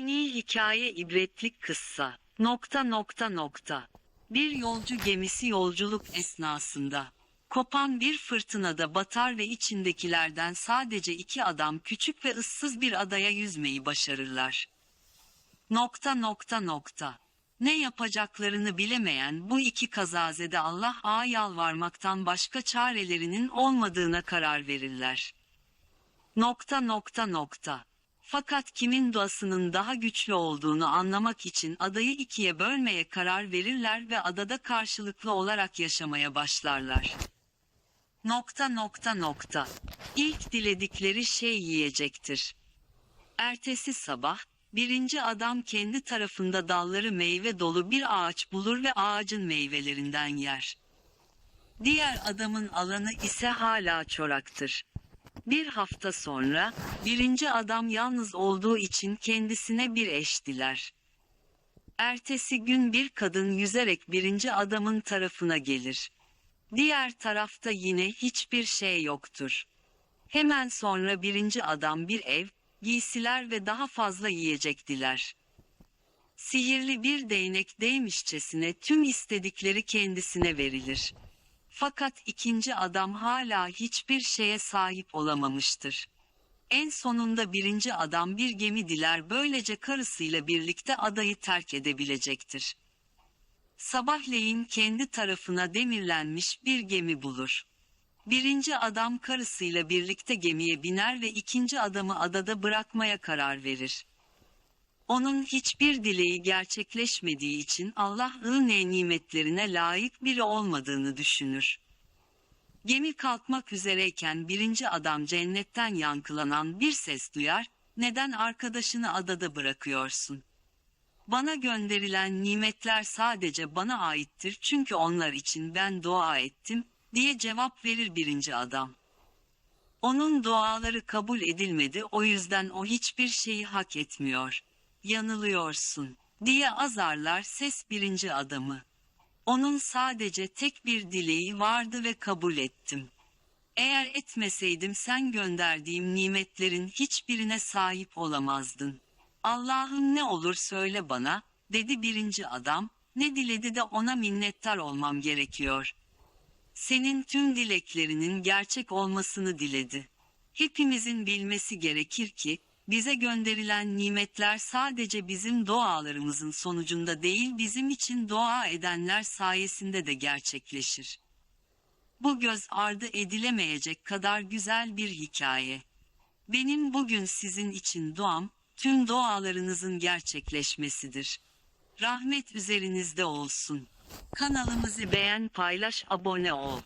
Dini hikaye ibretlik kıssa. Nokta nokta nokta. Bir yolcu gemisi yolculuk esnasında. Kopan bir fırtınada batar ve içindekilerden sadece iki adam küçük ve ıssız bir adaya yüzmeyi başarırlar. Nokta nokta nokta. Ne yapacaklarını bilemeyen bu iki kazazede Allah'a yalvarmaktan başka çarelerinin olmadığına karar verirler. Nokta nokta nokta. Fakat kimin duasının daha güçlü olduğunu anlamak için adayı ikiye bölmeye karar verirler ve adada karşılıklı olarak yaşamaya başlarlar. Nokta nokta nokta. İlk diledikleri şey yiyecektir. Ertesi sabah, birinci adam kendi tarafında dalları meyve dolu bir ağaç bulur ve ağacın meyvelerinden yer. Diğer adamın alanı ise hala çoraktır. Bir hafta sonra, birinci adam yalnız olduğu için kendisine bir eş diler. Ertesi gün bir kadın yüzerek birinci adamın tarafına gelir. Diğer tarafta yine hiçbir şey yoktur. Hemen sonra birinci adam bir ev, giysiler ve daha fazla yiyecek diler. Sihirli bir değnek değmişçesine tüm istedikleri kendisine verilir. Fakat ikinci adam hala hiçbir şeye sahip olamamıştır. En sonunda birinci adam bir gemi diler böylece karısıyla birlikte adayı terk edebilecektir. Sabahleyin kendi tarafına demirlenmiş bir gemi bulur. Birinci adam karısıyla birlikte gemiye biner ve ikinci adamı adada bırakmaya karar verir. Onun hiçbir dileği gerçekleşmediği için Allah'ın ne nimetlerine layık biri olmadığını düşünür. Gemi kalkmak üzereyken birinci adam cennetten yankılanan bir ses duyar, neden arkadaşını adada bırakıyorsun? Bana gönderilen nimetler sadece bana aittir çünkü onlar için ben dua ettim, diye cevap verir birinci adam. Onun duaları kabul edilmedi o yüzden o hiçbir şeyi hak etmiyor. Yanılıyorsun, diye azarlar ses birinci adamı. Onun sadece tek bir dileği vardı ve kabul ettim. Eğer etmeseydim sen gönderdiğim nimetlerin hiçbirine sahip olamazdın. Allah'ım ne olur söyle bana, dedi birinci adam, ne diledi de ona minnettar olmam gerekiyor. Senin tüm dileklerinin gerçek olmasını diledi. Hepimizin bilmesi gerekir ki, bize gönderilen nimetler sadece bizim dualarımızın sonucunda değil bizim için dua edenler sayesinde de gerçekleşir. Bu göz ardı edilemeyecek kadar güzel bir hikaye. Benim bugün sizin için duam, tüm dualarınızın gerçekleşmesidir. Rahmet üzerinizde olsun. Kanalımızı beğen, paylaş, abone ol.